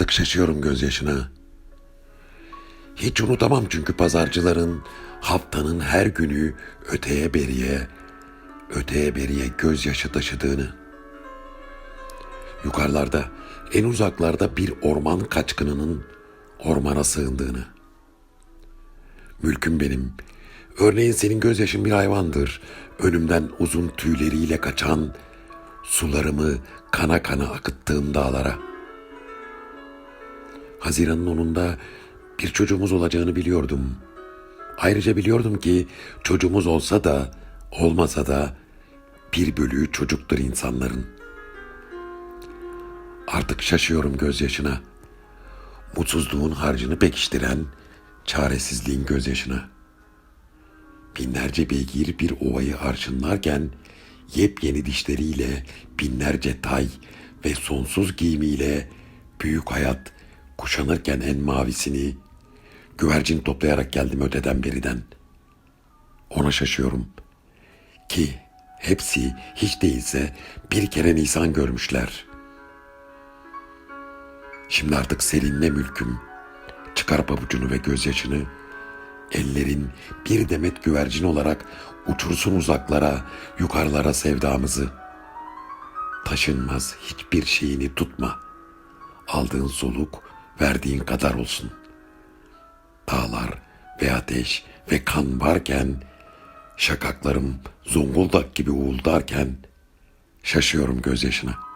Artık şaşıyorum gözyaşına. Hiç unutamam çünkü pazarcıların haftanın her günü öteye beriye, öteye beriye gözyaşı taşıdığını. Yukarılarda, en uzaklarda bir orman kaçkınının ormana sığındığını. Mülküm benim. Örneğin senin gözyaşın bir hayvandır. Önümden uzun tüyleriyle kaçan, sularımı kana kana akıttığım dağlara. Haziran'ın onunda bir çocuğumuz olacağını biliyordum. Ayrıca biliyordum ki çocuğumuz olsa da olmasa da bir bölüğü çocuktur insanların. Artık şaşıyorum gözyaşına. Mutsuzluğun harcını pekiştiren çaresizliğin gözyaşına. Binlerce beygir bir ovayı arşınlarken yepyeni dişleriyle binlerce tay ve sonsuz giyimiyle büyük hayat kuşanırken en mavisini güvercin toplayarak geldim öteden beriden. Ona şaşıyorum ki hepsi hiç değilse bir kere Nisan görmüşler. Şimdi artık seninle mülküm. Çıkar pabucunu ve gözyaşını. Ellerin bir demet güvercin olarak uçursun uzaklara, yukarılara sevdamızı. Taşınmaz hiçbir şeyini tutma. Aldığın soluk verdiğin kadar olsun. Dağlar ve ateş ve kan varken, şakaklarım Zonguldak gibi uğuldarken şaşıyorum gözyaşına.''